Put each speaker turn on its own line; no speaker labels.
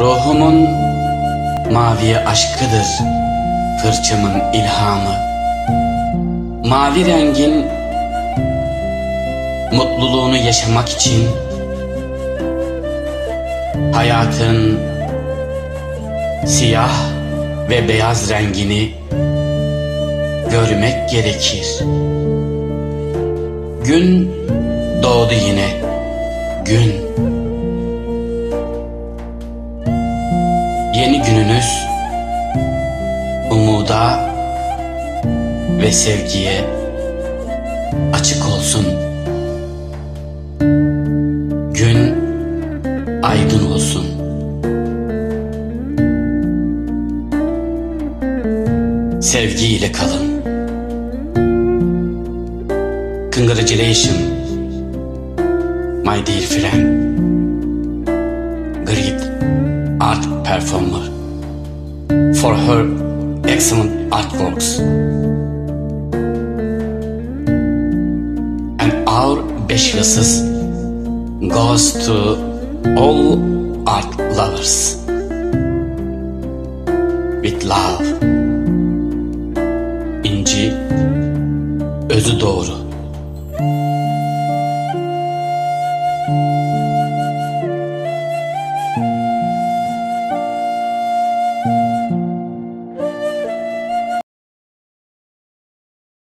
Ruhumun mavi aşkıdır fırçamın ilhamı. Mavi rengin mutluluğunu yaşamak için hayatın siyah ve beyaz rengini görmek gerekir. Gün doğdu yine. Gün. Yeni gününüz umuda ve sevgiye açık olsun. Gün aydın olsun. Sevgiyle kalın. Congratulations, my dear friend. Great art performer for her excellent artworks. And our best wishes goes to all art lovers. With love. İnci özü doğru.